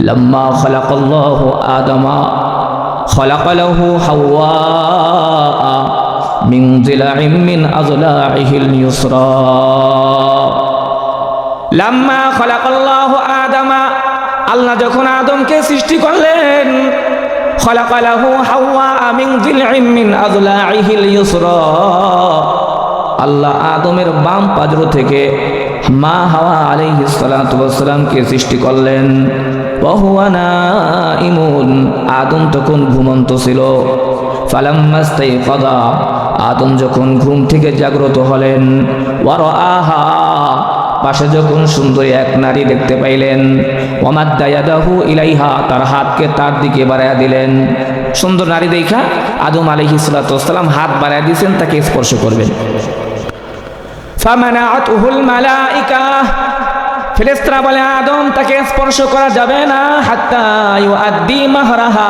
لما خلق الله آدم خلق له حواء من ضلع من أضلاعه اليسرى লাম্মা খলাকাল্লাহু আদামা আল্লাহ যখন আদমকে সৃষ্টি করলেন খলাকালাহু হাওয়া মিন যিলইম মিন আযলাইহিল ইউসরা আল্লাহ আদমের বাম পাজর থেকে মা হাওয়া আলাইহিস সালাতু ওয়াসসালামকে সৃষ্টি করলেন নাইমুন আদম তখন ঘুমন্ত ছিল। ফালাম্মাস্তাইকাযা আদম যখন ঘুম থেকে জাগ্রত হলেন, ওয়ারআহা, পাশে যখন সুন্দরী এক নারী দেখতে পাইলেন ইলাইহা, তার হাতকে তার দিকে বাড়াইয়া দিলেন। সুন্দর নারী দেখা আদম আলহি সালাতাম হাত বাড়াইয়া দিয়েছেন, তাকে স্পর্শ করবেন। ফামানাআতুহুল মালাইকা ফেরেশতারা বলে, আদম, তাকে স্পর্শ করা যাবে না। হাত্তা ইউআদ্দি মাহরাহা।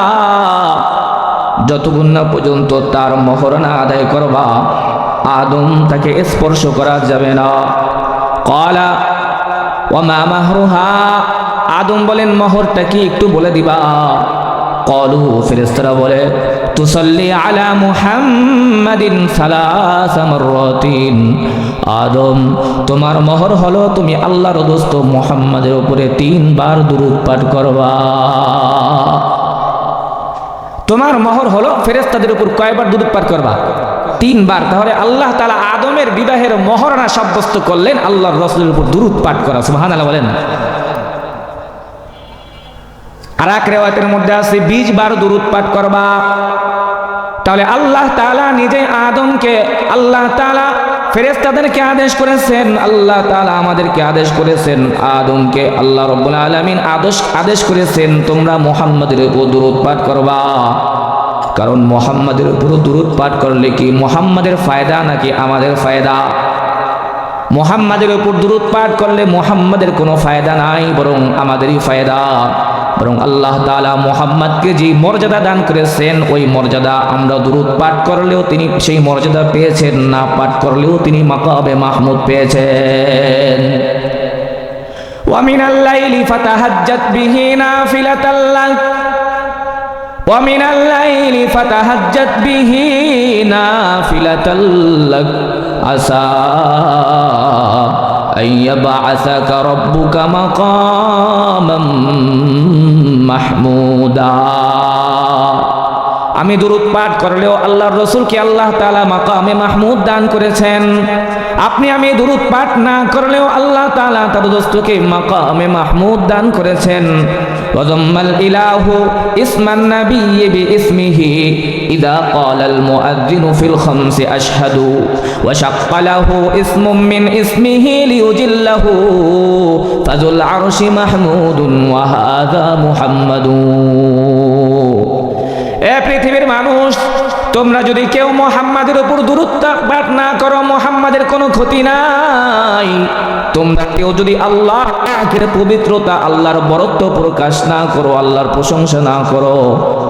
যতক্ষণ না পর্যন্ত তার মহর না আদায় করবা, আদম তাকে স্পর্শ করা যাবে না। কলা ওমা মাহরুহা? আদম বলেন, মহরটা কি একটু বলে দিবা? কলু ফেরেস্তারা বলে তুসল্লি আলা মুহাম্মাদিন সালাসামরাতিন আদম, তোমার মহর হলো তুমি আল্লাহর দোস্ত মুহাম্মাদের উপরে তিনবার দুরূদ পাঠ করবা। তোমার মহর হলো ফেরেস্তাদের উপর কয়বার দুরূদ পাঠ করবা? তিনবার। তাহলে আল্লাহ তালা আদমের বিবাহের মহরণা সাব্যস্ত করলেন, আল্লাহর রসুলের উপর দুরুদ পাঠ করা। সুহান আল্লাহ বলেন আর এক রেওয়াতের মধ্যে আছে, বীজ বার দুরুদ পাঠ করবা। তাহলে আল্লাহ তালা নিজে আদমকে, আল্লাহ তালা ফেরেস্তাদেরকে আদেশ করেছেন, আল্লাহ তালা আমাদেরকে আদেশ করেছেন, আদমকে আল্লাহ রব্বুল আলমিন আদেশ আদেশ করেছেন, তোমরা মোহাম্মদের উপর দুরুদ পাঠ করবা। কারণ মোহাম্মদের উপর দূরত পাঠ করলে কি মোহাম্মদের ফায়দা নাকি আমাদের ফায়দা? মোহাম্মদের উপর দূরত পাঠ করলে মোহাম্মদের কোনো ফায়দা নাই, বরং আমাদেরই ফায়দা। বরং আল্লাহ তালা মোহাম্মদকে যে মর্যাদা দান করেছেন ওই মর্যাদা আমরা দূরত পাঠ করলেও তিনি সেই মর্যাদা পেয়েছেন না পাঠ করলেও তিনি মাকাবে মাহমুদ পেয়েছেন ومن الليل فتهجت به نافلة لك ومن الليل فتهجت به نافلة لك عسى أن يبعثك ربك مقاما محمودا আমি দুরুদ পাঠ করলেও আল্লাহর রসুলকে আল্লাহ তালা মাকামে মাহমুদ দান করেছেন আপনি আমি দুরুদ পাঠ না করলেও আল্লাহ তালা তার দোস্তকে মাকামে মাহমুদ দান করেছেন وضم الإله اسم النبي باسمه إذا قال المؤذن في الخمس أشهد وشق له اسم من اسمه ليجله فذو العرش محمود وهذا محمد এ পৃথিবীর মানুষ তোমরা যদি কেউ মোহাম্মদের উপর দূরত্ব পাঠ না করো, মোহাম্মদের কোনো ক্ষতি নাই। তোমরা কেউ যদি আল্লাহ পাকের পবিত্রতা, আল্লাহর বরত্ব প্রকাশ না করো, আল্লাহর প্রশংসা না করো,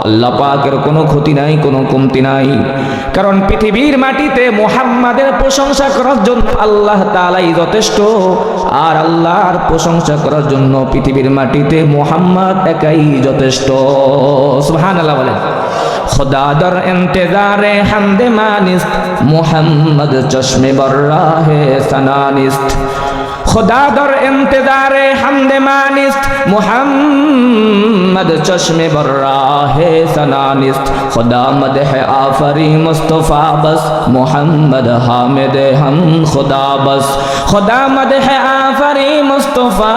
আল্লাহ পাকের কোনো ক্ষতি নাই, কোনো কমতি নাই। কারণ পৃথিবীর মাটিতে মোহাম্মদের প্রশংসা করার জন্য আল্লাহ তালাই যথেষ্ট, আর আল্লাহর প্রশংসা করার জন্য পৃথিবীর মাটিতে মোহাম্মদ একাই যথেষ্ট। সুবহান আল্লাহ বলেন। খোদাদর এন্তেজারে হামদে মানিস মোহাম্মদ চশমে বর্রাহে সানানিস্ত। খোদা দর এন্তেদারে হামদে মানিস্ত, মোহাম্মদ চশমে বর্রাহে সনানিস্ত খোদা মদহ আফরি মুস্তফা বস, মোহাম্মদ হামিদ হাম খোদা বস। খোদা মদহ আফরি মুস্তফা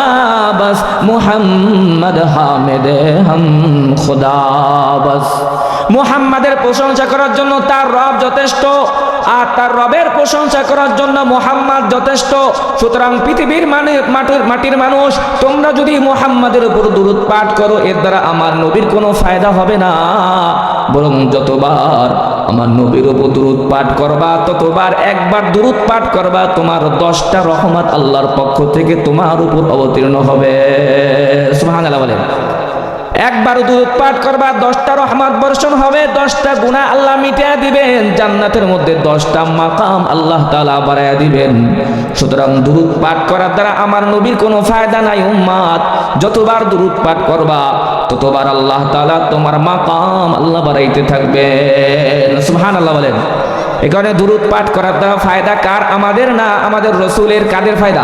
বস, মোহাম্মদ হামিদ হাম খোদা বস। মুহাম্মাদের প্রশংসা করার জন্য তার রব যথেষ্ট, আর তার রবের প্রশংসা করার জন্য মুহাম্মাদ যথেষ্ট। সুতরাং পৃথিবীর মানে মাটির মাটির মানুষ, তোমরা যদি মুহাম্মাদের উপর দূরত পাঠ করো, এর দ্বারা আমার নবীর কোনো ফায়দা হবে না। বরং যতবার আমার নবীর উপর দূরত পাঠ করবা, ততবার একবার দূরত পাঠ করবা, তোমার দশটা রহমত আল্লাহর পক্ষ থেকে তোমার উপর অবতীর্ণ হবে। সুহান আল্লাহ বলেন। একবার দুধ পাঠ করবা, দশটা রহমত বর্ষণ হবে, দশটা গুণা আল্লাহ মিটিয়ে দিবেন, জান্নাতের মধ্যে দশটা মাকাম আল্লাহ তালা বাড়াইয়া দিবেন। সুতরাং দুরুদ পাঠ করার দ্বারা আমার নবীর কোনো ফায়দা নাই, উম্মাদ। যতবার দুরুদ পাঠ করবা, ততবার আল্লাহ তালা তোমার মাকাম আল্লাহ বাড়াইতে থাকবেন। সুহান আল্লাহ বলেন। এ কারণে দুরুদ পাঠ করার দ্বারা ফায়দা কার? আমাদের না আমাদের রসুলের কাদের ফায়দা?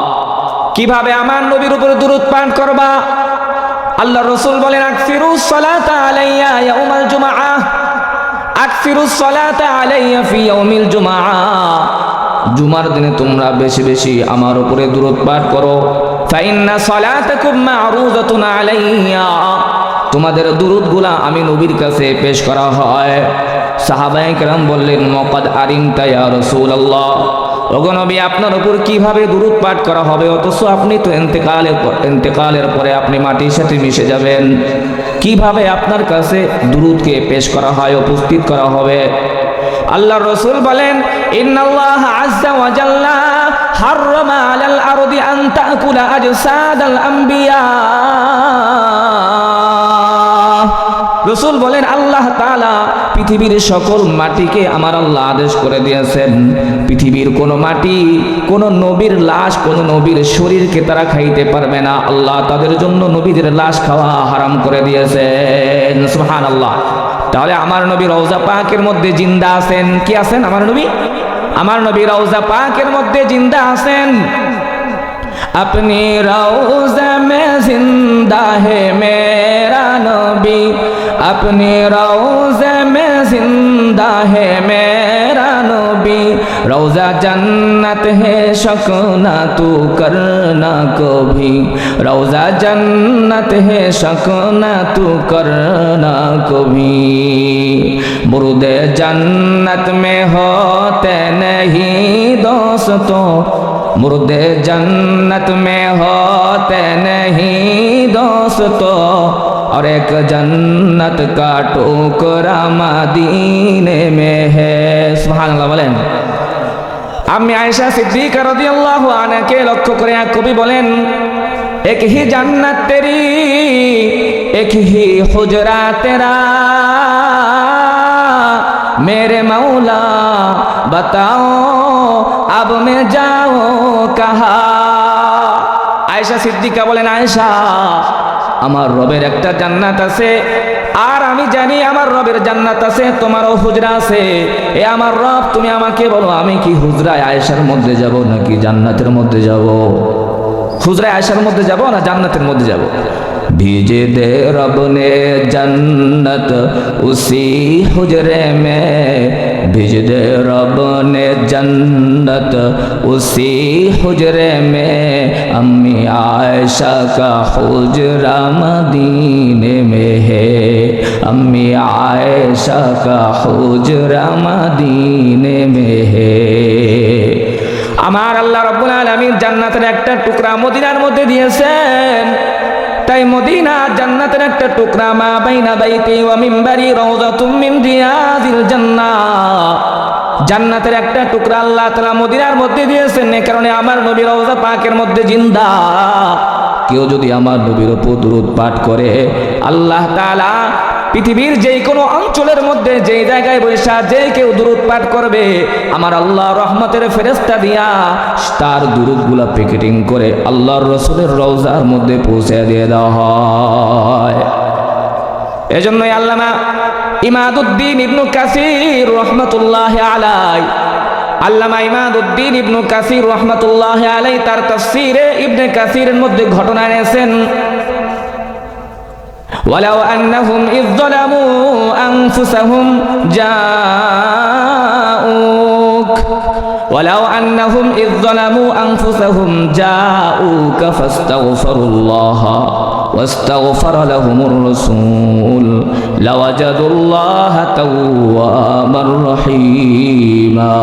কীভাবে আমার নবীর উপরে দূরত পাঠ করবা? আল্লাহ রসুল বলেন আকসিরু সালাতা আলাইয়া আলাইয়া জুমার দিনে তোমরা বেশি বেশি আমার উপরে দূরত পাঠ করো। ফাইন্না সালাতাকুম মা'রুজাতুন তোমাদের আমি নবীর কাছে পেশ করা হয়। সাহাবায়ে কেরাম বললেন, মকাদ আরিমতা ইয়া রাসূলুল্লাহ। ওগো নবী, আপনার উপর কীভাবে দুরুদ পাঠ করা হবে? অথচ আপনি তো এন্তেকালের পর, এন্তেকালের পরে আপনি মাটির সাথে মিশে যাবেন। কীভাবে আপনার কাছে দুরুদকে পেশ করা হয়, উপস্থিত করা হবে? আল্লাহ রসুল বলেন রসুল বলেন, আল্লাহ তাআলা পৃথিবীর সকল মাটিকে আমার আল্লাহ আদেশ করে দিয়েছেন। পৃথিবীর কোন মাটি, কোন নবীর লাশ, কোন নবীর শরীরকে তারা খাইতে পারবে না। আল্লাহ তাদের জন্য নবীদের লাশ খাওয়া হারাম করে দিয়েছেন। সুহান আল্লাহ তাহলে আমার নবী রওজা পাকের মধ্যে জিন্দা আছেন। কি আছেন আমার নবী? আমার নবী রওজা পাকের মধ্যে জিন্দা আছেন। আপনি রওজা মে জিন্দা হে মেরা নবী। अपनी रोज़े में ज़िंदा है मेरा नबी। रोज़ा जन्नत है शकना तू करना कभी। रोज़ा जन्नत है शकना तू करना कभी। बुरुद जन्नत में होते नहीं दोस्तों। मुर्दे जन्नत में होते नहीं दोस्तों। और एक जन्नत का टुकड़ा मदीने में है सुभान अल्लाह বলেন আমি আয়েশা সিদ্দিকা রাদিয়াল্লাহু আনহাকে লক্ষ্য করে এক কবি বলেন এক হি জান্নাত তেরি এক হি হুজরা তেরা मेरे मौला बताओ अब मैं जाओ कहा আয়েশা সিদ্দিকা বলেন আয়েশা আমার রবের একটা জান্নাত আছে। আর আমি জানি আমার রবের জান্নাত আছে, তোমারও হুজরা আছে। এ আমার রব, তুমি আমাকে বলো, আমি কি হুজরায় আয়েশার মধ্যে যাব নাকি জান্নাতের মধ্যে যাব? হুজরায় আয়েশার মধ্যে যাব না জান্নাতের মধ্যে যাব? ভিজে দে রব ने जन्नत उसी हुजरे में भिज दे रब ने जन्नत उसी हुजरे में अम्मी आयशा का हुजरा मदीने में है अम्मी आयशा का हुजरा मदीने में है আমার আল্লাহ রব্বুল আলামিন জান্নাতের একটা টুকরা মদিনার মধ্যে দিয়েছেন তাই মদিনা, জান্নাতের একটা টুকরা, মা বাইনা বাইতে ওয়া মিম্বারি রাউযাতুম মিন রিয়াজিল জান্নাহ জান্নাতের একটা টুকরা আল্লাহ তালা মদিনার মধ্যে দিয়েছেন, এ কারণে আমার নবীর রওজা পাকের মধ্যে জিন্দা। কেউ যদি আমার নবীর উপর দূর পাঠ করে, আল্লাহ তাআলা পৃথিবীর যে কোনো অঞ্চলের মধ্যে যেই জায়গায় বৈশা যে কেউ দুরুদ পাঠ করবে, আমার আল্লাহ রহমতের ফেরেস্তা দিয়া তার দুরুদগুলা প্যাকেটিং করে আল্লাহর রসুলের রওজার মধ্যে পৌঁছে দিয়ে দেওয়া হয়। এজন্যই আল্লামা ইমাদুদ্দিন ইবনু কাসির রহমতুল্লাহ আলাই আল্লামা ইমাদুদ্দিন ইবনু কাসির রহমতুল্লাহ আলাই তার তফসিরে ইবনে কাসিরের মধ্যে ঘটনা এনেছেন। ولو أنهم إذ ظلموا أنفسهم جاءوك ولو أنهم إذ ظلموا أنفسهم جاءوك فاستغفروا الله واستغفر لهم الرسول لوجدوا الله توابا رحيما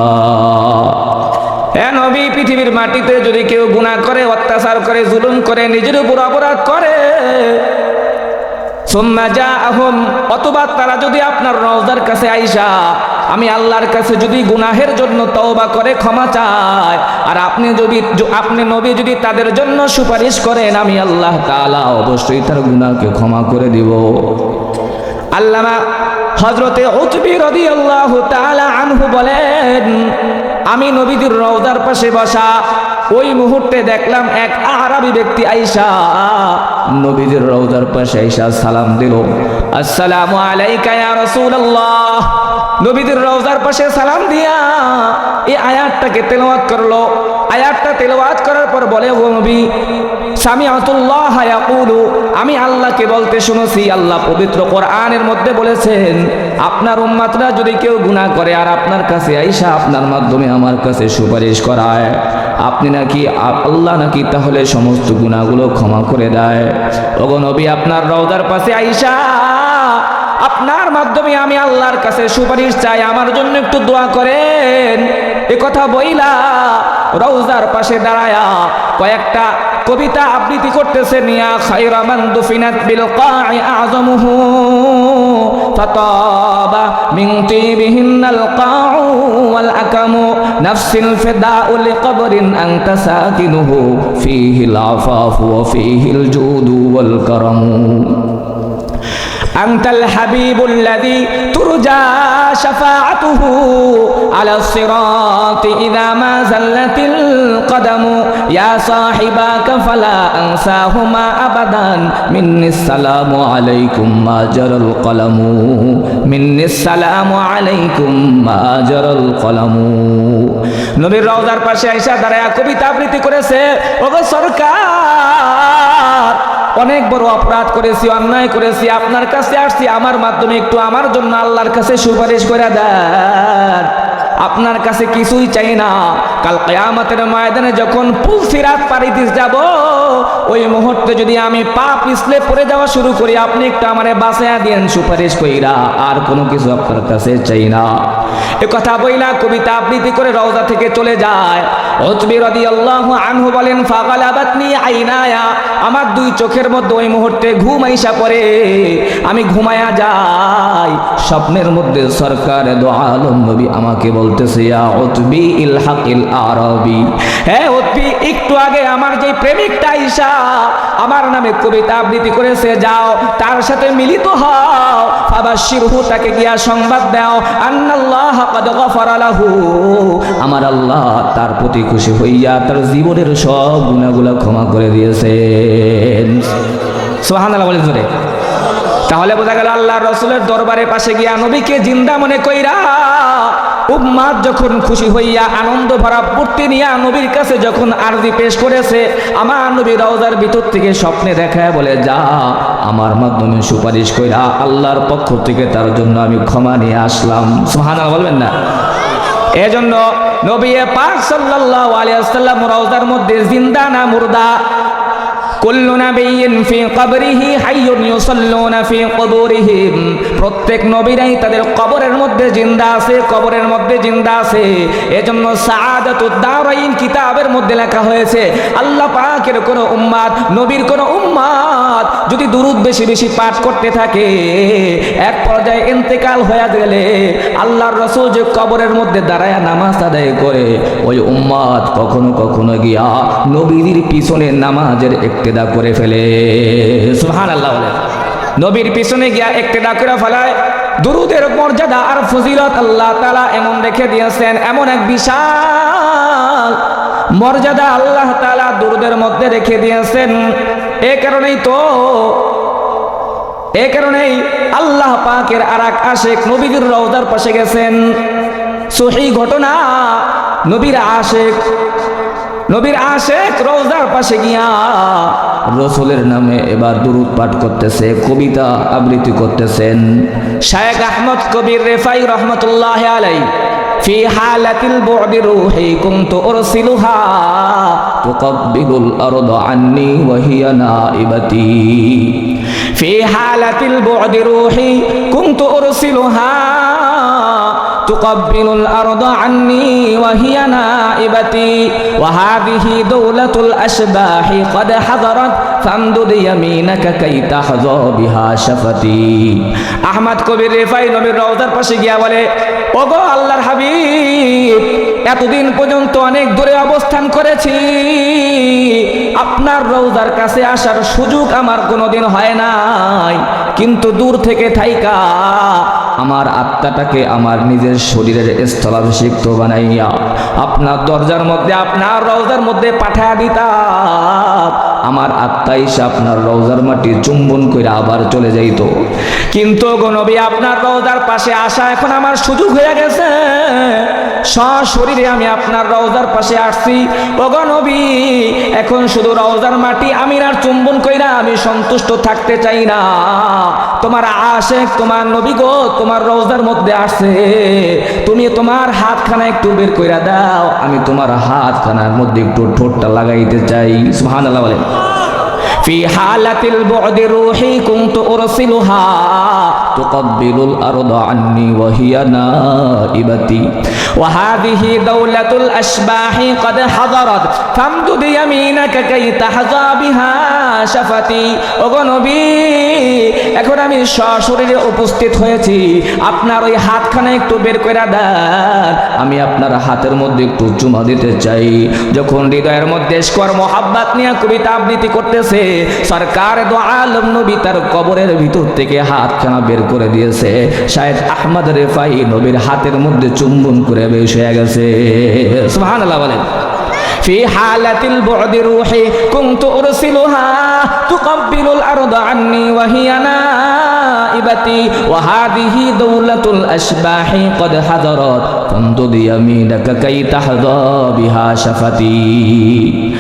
এ নবী পৃথিবীর মাটিতে যদি কেউ গুনাহ করে অত্যাচার করে জুলুম করে নিজের উপর অপরাধ করে সুম্মা জাআহুম, অথবা তারা যদি আপনার রওজার কাছে আইসা, আমি আল্লাহর কাছে যদি গুনাহের জন্য তওবা করে ক্ষমা চায় আর আপনি যদি আপনি নবী যদি তাদের জন্য সুপারিশ করেন, আমি আল্লাহ তাআলা অবশ্যই তার গুনাহকে ক্ষমা করে দিব। আল্লামা হজরতে উতবি রাদিয়াল্লাহু তাআলা আনহু বলেন, আমি নবীদের রওজার পাশে বসা ওই মুহূর্তে দেখলাম এক আরবি ব্যক্তি আইসা নবীদের রওজার পাশে আইসা সালাম দিল। আসসালামু আলাইকা ইয়া রাসূলুল্লাহ। নবীদের রওজার পাশে সালাম দিয়া এই আয়াতটাকে তেলাওয়াত করল। আয়াতটা তেলাওয়াত করার পর বলে, ও নবী, সামিআতুল্লাহ ইয়াকুলু। আমি আল্লাহকে বলতে শুনেছি, আল্লাহ পবিত্র কোরআনের মধ্যে বলেছেন, আপনার উম্মাতরা যদি কেউ গুনাহ করে আর আপনার কাছে আইসা আপনার মাধ্যমে আমার কাছে সুপারিশ করায়। আপনি নাকি আল্লাহ নাকি তাহলে সমস্ত গুণাগুলো ক্ষমা করে দেয়? নবী, আপনার রওদার পাশে আইসা, আপনার মাধ্যমে আমি আল্লাহর কাছে সুপারিশ চাই, আমার জন্য একটু দোয়া করেন। এ কথা বইলা রওজার পাশে দাঁড়ায়া কয়েকটা কবিতা আবৃত্তি করতেছে নিয়া খায়রা মান দুফিনাত বিল কা'i আযমুহু ফাতাবা মিন তিবিহিন্নাল কা'উ ওয়াল আকামু নাফসিল ফিদাউ লিকবরিন আনতা সাকিনুহু ফীহিল আফাফু ওয়া ফীহিল আন্তাল হাবিবুল্লাযী তুরজা শাফাআতুহু আলা সিরাতি ইযা মা যাল্লাতিল কদমু। ইয়া সাহিবাকা ফালা আনসাহুমা আবাদান। মিন্নি সালামু আলাইকুম মা জারাল কলমু। মিন্নি সালামু আলাইকুম মা জারাল কলমু। নবীর রওজার পাশে আইসা দাঁড়ায়া কবিতা আবৃত্তি করেছে, ওগো সরকার অনেক বড় অপরাধ করেছি, অন্যায় করেছি, আপনার কাছে আসছি, আমার মাধ্যমে একটু আমার জন্য আল্লাহর কাছে সুপারিশ করে দেন। আপনার কাছে কিছুই চাই না। কাল কেয়ামতের ময়দানে যখন পুলসিরাত পাড়ি দিস যাব, ওই মুহূর্তে যদি আমি পা পিছলে পড়ে যাওয়া শুরু করি, আপনি একটু আমারে বাঁচাইয়া দিয়েন সুপারিশ কইরা, আর কোনো কিছু আপনার কাছে চাই না। এ কথা বইলা কবিতা আবৃত্তি করে রওজা থেকে চলে যায়। আনহু বলেন আইনায়া। আমার দুই চোখের মধ্যে ওই মুহূর্তে ঘুম আইসা পড়ে। আমি ঘুমায়া যাই, স্বপ্নের মধ্যে সরকার আলম আমাকে বলতেছে একটু আগে আমার যে প্রেমিকটা আইসা, আমার নামে কবিতা আবৃত্তি করেছে, যাও, তার সাথে মিলিত হও। ফাবাশশিরহু, তাকে গিয়া সংবাদ দাও, আন্নাল্লাহ কাদ গফারা লাহু আমার আল্লাহ তার প্রতি খুশি হইয়া তার জীবনের সব গুনাহগুলো ক্ষমা করে দিয়েছেন সুবহানাল্লাহ বলে ধরে তাহলে বোঝা গেল আল্লাহ রসুলের দরবারে পাশে গিয়া নবীকে জিন্দা মনে কইরা উম্মাদ যখন খুশি হইয়া আনন্দ ভরা পূর্তি নিয়া নবীর কাছে যখন আরজি পেশ করেছে, আমার নবী রওজার ভিতর থেকে স্বপ্নে দেখায় বলে, যা, আমার মাধ্যমে সুপারিশ কইরা আল্লাহর পক্ষ থেকে তার জন্য আমি ক্ষমা নিয়ে আসলাম। সুবহানাল্লাহ বলবেন না? এজন্য নবী পাক সাল্লাল্লাহু আলাইহি ওয়াসাল্লাম রওজার মধ্যে জিন্দা না মুর্দা। কুল্লু নাবিয়্যিন ফি কবরিহি হাইয়ুন ইউসাল্লুনা ফি কুবুরিহিম। প্রত্যেক নবীরাই তাদের কবরের মধ্যে জিন্দা আছে, কবরের মধ্যে জিন্দা আছে। এজন্য সাআদাতুদ দারাইন কিতাবের মধ্যে লেখা হয়েছে, আল্লাহ পাকের কোন উম্মাত নবীর কোন উম্মাত যদি দুরুদ বেশি বেশি পাঠ করতে থাকে, এক পর্যায়ে ইন্তেকাল হয়ে গেলে আল্লাহর রসুল যে কবরের মধ্যে দাঁড়ায় নামাজ আদায় করে, ওই উম্মাদ কখনো কখনো গিয়া নবীর পিছনে নামাজের একতেদা করে ফেলে। সুহান আল্লাহ নবীর পিছনে গিয়া একতেদা করে ফেলায়। দুরুদের মর্যাদা আর ফজিলত আল্লাহ তালা এমন রেখে দিয়েছেন, এমন এক বিশাল মর্যাদা আল্লাহ তালা দুরুদের মধ্যে রেখে দিয়েছেন। এ কারণেই তো, এ কারণেই আল্লাহ পাকের আর এক আশেক নবীদের রওজার পাশে গেছেন। সহি ঘটনা নবীর আশেক নবীর আশেক রওজার পাশে গিয়া রসুলের নামে এবার দুরুদ পাঠ করতেছে কবিতা আবৃত্তি করতেছেন শায়েক আহমদ কবির রেফাই রহমতুল্লাহ আলাই في حالة البعد روحي كنت أرسلها تقبل الأرض عني وهي نائبتي في حالة البعد روحي كنت أرسلها تقبل الأرض عني وهي نائبتي وهذه دولة الأشباح قد حضرت فامدد يمينك كي تحظى بها شفتي আহমদ কবির রেফাই নবীর রওজার পাশে গিয়া বলে ওগো আল্লাহর হাবিব এতদিন পর্যন্ত অনেক দূরে অবস্থান করেছি আপনার রওজার কাছে আসার সুযোগ আমার কোনোদিন হয় নাই কিন্তু দূর থেকে থাইকা আমার আত্মাটাকে আমার নিজের শরীরের স্থলাভিষিক্ত বানাইয়া আপনার দরজার মধ্যে, আপনার রওজার মধ্যে পাঠা দিতাম। আমার আত্মা এসে আপনার রওজার মাটি চুম্বন করে আবার চলে যাইতো। কিন্তু গনবী আপনার রওজার পাশে আসা এখন আমার সুযোগ হয়ে গেছে। সশরীরে আমি আপনার রওজার পাশে আসছি। ও গনবী এখন শুধু রওজার মাটি আমি আর চুম্বন কইরা আমি সন্তুষ্ট থাকতে চাই না। তোমার আশেক, তোমার নবী গো, তোমার রওজার মধ্যে আসছে। তুমি তোমার হাতখানা একটু বের কইরা দাও। আমি তোমার হাতখানার মধ্যে একটু ঠোঁটটা লাগাইতে চাই। সুবহানাল্লাহ বলেন। في حالة البعد روحي كنت أرسلها تقبل الأرض عني وهي نائبتي وهذه دولة الأشباح قد حضرت فامدد يمينك كي تحظى بها شفتي ওগনবী এখন আমি সশরীরে উপস্থিত হয়েছি আপনার ওই হাতখানা একটু বের করে দেন আমি আপনার হাতের মধ্যে একটু চুমা দিতে চাই যখন হৃদয়ের মধ্যে স্কর মোহাব্বাত নিয়ে কবিতা আবৃত্তি করতেছে সরকার দো আলম নবী তার কবরের ভিতর থেকে হাতখানা বের করে দিয়েছে শায়েদ আহমদ রেফাই নবীর হাতের মধ্যে চুম্বন করে বেশ হয়ে গেছে সুবহানাল্লাহ বলেন في حالة البعد روحي كنت أرسلها تقبل الأرض عني وهي نائبتي وهذه دولة الأشباح قد حضرت فامدد يمينك كي تحظى بها شفتي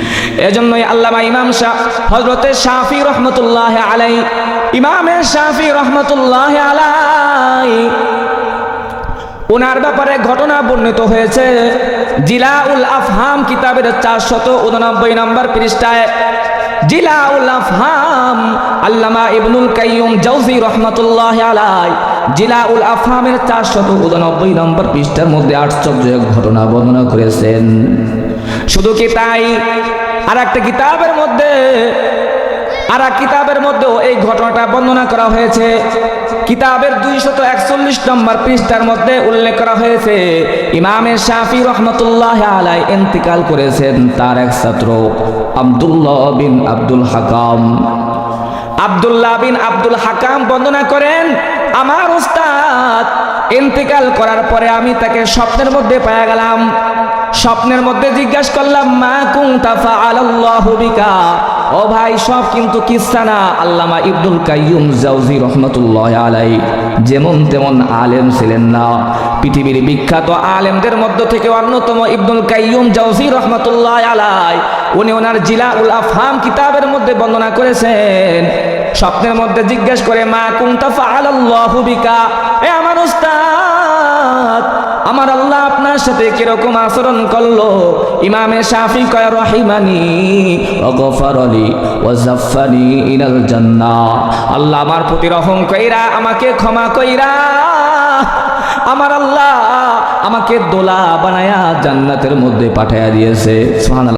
এজন্যই আল্লামা ইমাম শাহ হজরতের শাফি রহমতুল্লাহ আলাই ইমামের শাফি রহমতুল্লাহ আলাই ওনার ব্যাপারে ঘটনা বর্ণিত হয়েছে। জিলাউল আফহাম কিতাবের চারশত উননব্বই নম্বর পৃষ্ঠায়, জিলাউল আফহাম আল্লামা ইবনুল কাইয়ুম জৌজি রহমতুল্লাহ আলাই, জিলাউল আফহামের চারশত উননব্বই নম্বর পৃষ্ঠার মধ্যে আশ্চর্য ঘটনা বর্ণনা করেছেন। শুধু কি তাই? আর একটা কিতাবের মধ্যে আর এক কিতাবের মধ্যেও এই ঘটনাটা বর্ণনা করা হয়েছে। কিতাবের দুইশত একচল্লিশ নম্বর পৃষ্ঠার মধ্যে উল্লেখ করা হয়েছে ইমামের শাফি রহমতুল্লাহ আলাই ইন্তিকাল করেছেন তার এক ছাত্র, আব্দুল্লাহ বিন আব্দুল হাকাম। আব্দুল্লাহ বিন আব্দুল হাকাম বর্ণনা করেন, আমার উস্তাদ ইন্তিকাল করার পরে আমি তাকে স্বপ্নের মধ্যে পাওয়া গেলাম। স্বপ্নের মধ্যে জিজ্ঞাসা করলাম, মা কুংতা ফাআলাল্লাহু বিকা? ও ভাই, সব কিন্তু কিসা না। আল্লামা ইবনুল কাইয়ুম জাউজি রহমতুল্লাহ আলাই যেমন তেমন আলেম ছিলেন না। পৃথিবীর বিখ্যাত আলেমদের মধ্য থেকে অন্যতম ইবনুল কাইয়ুম জাউজি রহমতুল্লাহ আলাই উনি ওনার জিলা উল আফহাম কিতাবের মধ্যে বর্ণনা করেছেন। স্বপ্নের মধ্যে জিজ্ঞেস করে, মা কুংতা ফাআলাল্লাহু বিকা? এ আমার উস্তাদ, আমার আল্লাহ সাথে কীরকম আচরণ করল? ইমামে শাফি কয়, রহিমানি অগফরলি ওয়াজাফানি ইনাল জান্নাহ। আল্লাহ আমার প্রতি রহম কইরা, আমাকে ক্ষমা কইরা, আমার আল্লাহ আমাকে দোলা বানায়া জান্নাতের মধ্যে পাঠাইয়া দিয়েছে। সুবহানাল্লাহ।